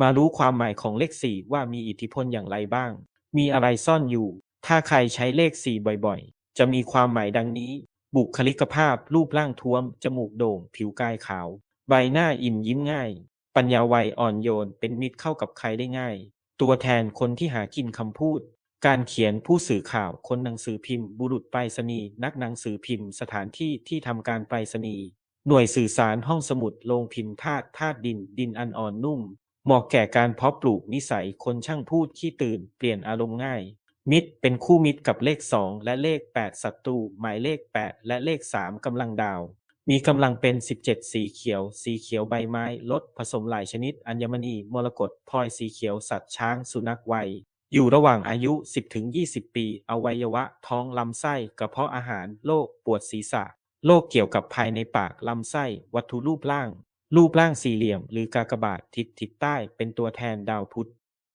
มารู้ความหมายของเลขสี่ว่ามีอิทธิพลอย่างไรบ้าง มีอะไรซ่อนอยู่ ถ้าใครใช้เลขสี่บ่อยๆ จะมีความหมายดังนี้ บุคลิกภาพ รูปร่างท้วม จมูกโด่ง ผิวกายขาว ใบหน้าอิ่มยิ้มง่าย ปัญญาไวอ่อนโยน เป็นมิตรเข้ากับใครได้ง่าย ตัวแทนคนที่หากินคำพูด การเขียนผู้สื่อข่าว คนหนังสือพิมพ์ บุรุษไปรษณีย์ นักหนังสือพิมพ์ สถานที่ที่ทำการไปรษณีย์หน่วยสื่อสารห้องสมุดโรงพิมพ์ธาตุธาตุดิน ดินอันอ่อนนุ่ม เหมาะแก่การเพาะปลูกนิสัยคนช่างพูดขี้ตื่น เปลี่ยนอารมณ์ง่าย มิตรเป็นคู่มิตรกับเลข 2 และเลข 8 ศัตรูหมายเลข 8 และเลข 3 กำลังดาว มีกำลังเป็น 17 สีเขียว สีเขียวใบไม้ลดผสมหลายชนิด อัญมณีมรกตพลอยสีเขียวสัตว์ช้างสุนัขวัยอยู่ระหว่างอายุ 10-20 ปี อวัยวะ ท้อง ลำไส้ กระเพาะอาหาร โรค ปวดศีรษะ โรคเกี่ยวกับภายในปาก ลำไส้ วัตถุรูปร่าง รูปร่างสี่เหลี่ยม หรือกากบาททิศทิศใต้ เป็นตัวแทนดาวพุธ